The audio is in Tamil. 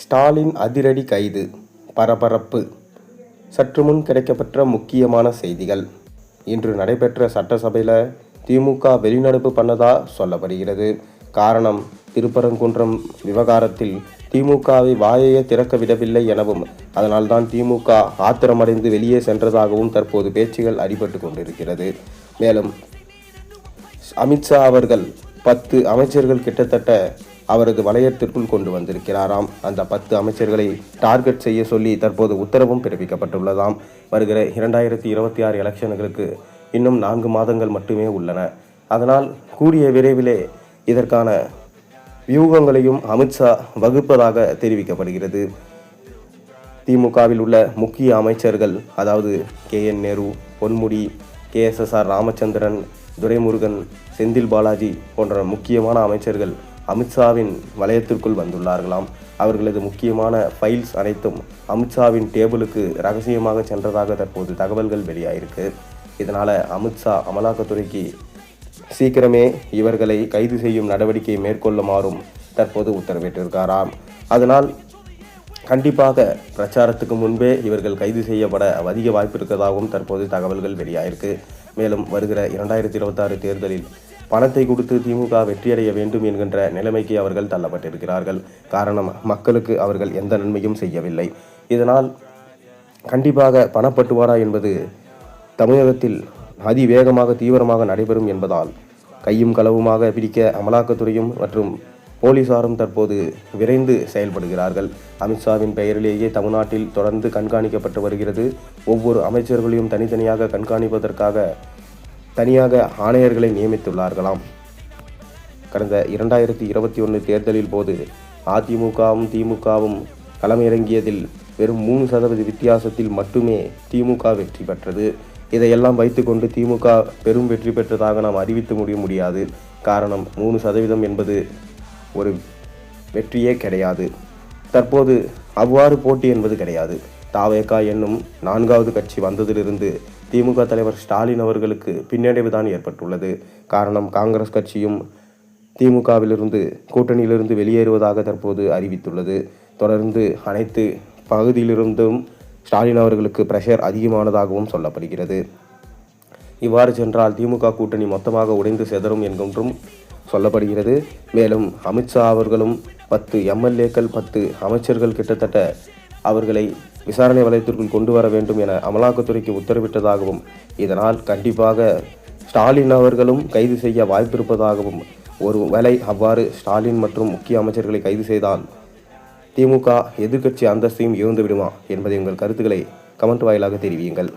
ஸ்டாலின் அதிரடி கைது பரபரப்பு. சற்று முன் கிடைக்கப்பெற்ற முக்கியமான செய்திகள். இன்று நடைபெற்ற சட்டசபையில் திமுக வெளிநடப்பு பண்ணதா சொல்லப்படுகிறது. காரணம் திருப்பரங்குன்றம் விவகாரத்தில் திமுகவை வாயையே திறக்க விடவில்லை எனவும் அதனால்தான் திமுக ஆத்திரமடைந்து வெளியே சென்றதாகவும் தற்போது பேச்சுகள் அடிபட்டு கொண்டிருக்கிறது. மேலும் அமித்ஷா அவர்கள் பத்து அமைச்சர்கள் கிட்டத்தட்ட அவரது வளையத்திற்குள் கொண்டு வந்திருக்கிறாராம். அந்த பத்து அமைச்சர்களை டார்கெட் செய்ய சொல்லி தற்போது உத்தரவும் பிறப்பிக்கப்பட்டுள்ளதாம். வருகிற இரண்டாயிரத்தி இருபத்தி ஆறு எலெக்ஷன்களுக்கு இன்னும் நான்கு மாதங்கள் மட்டுமே உள்ளன. அதனால் கூடிய விரைவிலே இதற்கான வியூகங்களையும் அமித்ஷா வகுப்பதாக தெரிவிக்கப்படுகிறது. திமுகவில் உள்ள முக்கிய அமைச்சர்கள் அதாவது K N Nehru Ponmudi K S S R Ramachandran Duraimurugan Senthil Balaji போன்ற முக்கியமான அமைச்சர்கள் அமித்ஷாவின் வலயத்திற்குள் வந்துள்ளார்களாம். அவர்களது முக்கியமான ஃபைல்ஸ் அனைத்தும் அமித்ஷாவின் டேபிளுக்கு ரகசியமாக சென்றதாக தற்போது தகவல்கள் வெளியாயிருக்கு. இதனால் அமித்ஷா அமலாக்கத்துறைக்கு சீக்கிரமே இவர்களை கைது செய்யும் நடவடிக்கையை மேற்கொள்ளுமாறும் தற்போது உத்தரவிட்டிருக்காராம். அதனால் கண்டிப்பாக பிரச்சாரத்துக்கு முன்பே இவர்கள் கைது செய்யப்பட அதிக வாய்ப்பு இருக்கிறதாகவும் தற்போது தகவல்கள் வெளியாயிருக்கு. மேலும் வருகிற இரண்டாயிரத்தி இருபத்தாறு தேர்தலில் பணத்தை கொடுத்து திமுக வெற்றியடைய வேண்டும் என்கின்ற நிலைமைக்கு அவர்கள் தள்ளப்பட்டிருக்கிறார்கள். காரணம் மக்களுக்கு அவர்கள் எந்த நன்மையும் செய்யவில்லை. இதனால் கண்டிப்பாக பணப்பட்டுவாரா என்பது தமிழகத்தில் அதிவேகமாக தீவிரமாக நடைபெறும் என்பதால் கையும் களவுமாக பிடிக்க அமலாக்கத்துறையும் மற்றும் போலீசாரும் தற்போது விரைந்து செயல்படுகிறார்கள். அமித்ஷாவின் பெயரிலேயே தமிழ்நாட்டில் தொடர்ந்து கண்காணிக்கப்பட்டு வருகிறது. ஒவ்வொரு அமைச்சர்களையும் தனித்தனியாக கண்காணிப்பதற்காக தனியாக ஆணையர்களை நியமித்துள்ளார்களாம். கடந்த இரண்டாயிரத்தி இருபத்தி ஒன்று தேர்தலில் போது அதிமுகவும் திமுகவும் களமிறங்கியதில் வெறும் மூணு சதவீத வித்தியாசத்தில் மட்டுமே திமுக வெற்றி பெற்றது. இதையெல்லாம் வைத்துக்கொண்டு திமுக பெரும் வெற்றி பெற்றதாக நாம் அறிவித்து முடிய முடியாது. காரணம் மூணு சதவீதம் என்பது ஒரு வெற்றியே கிடையாது. தற்போது அவ்வாறு போட்டி என்பது கிடையாது. தாவேகா என்னும் நான்காவது கட்சி வந்ததிலிருந்து திமுக தலைவர் ஸ்டாலின் அவர்களுக்கு பின்னடைவு தான் ஏற்பட்டுள்ளது. காரணம் காங்கிரஸ் கட்சியும் திமுகவிலிருந்து கூட்டணியிலிருந்து வெளியேறுவதாக தற்போது அறிவித்துள்ளது. தொடர்ந்து அனைத்து பகுதியிலிருந்தும் ஸ்டாலின் அவர்களுக்கு பிரஷர் அதிகமானதாகவும் சொல்லப்படுகிறது. இவ்வாறு சென்றால் திமுக கூட்டணி மொத்தமாக உடைந்து செதறும் என்கின்றும் சொல்லப்படுகிறது. மேலும் அமித்ஷா அவர்களும் பத்து எம்எல்ஏக்கள் பத்து அமைச்சர்கள் கிட்டத்தட்ட அவர்களை விசாரணை வலயத்திற்குள் கொண்டு வர வேண்டும் என அமலாக்கத்துறைக்கு உத்தரவிட்டதாகவும் இதனால் கண்டிப்பாக ஸ்டாலின் அவர்களும் கைது செய்ய வாய்ப்பிருப்பதாகவும் ஒரு வேலை அவ்வாறு ஸ்டாலின் மற்றும் முக்கிய அமைச்சர்களை கைது செய்தால் திமுக எதிர்க்கட்சி அந்தஸ்தையும் இழந்து விடுமா என்பதை உங்கள் கருத்துக்களை கமெண்ட் வாயிலாக தெரிவியுங்கள்.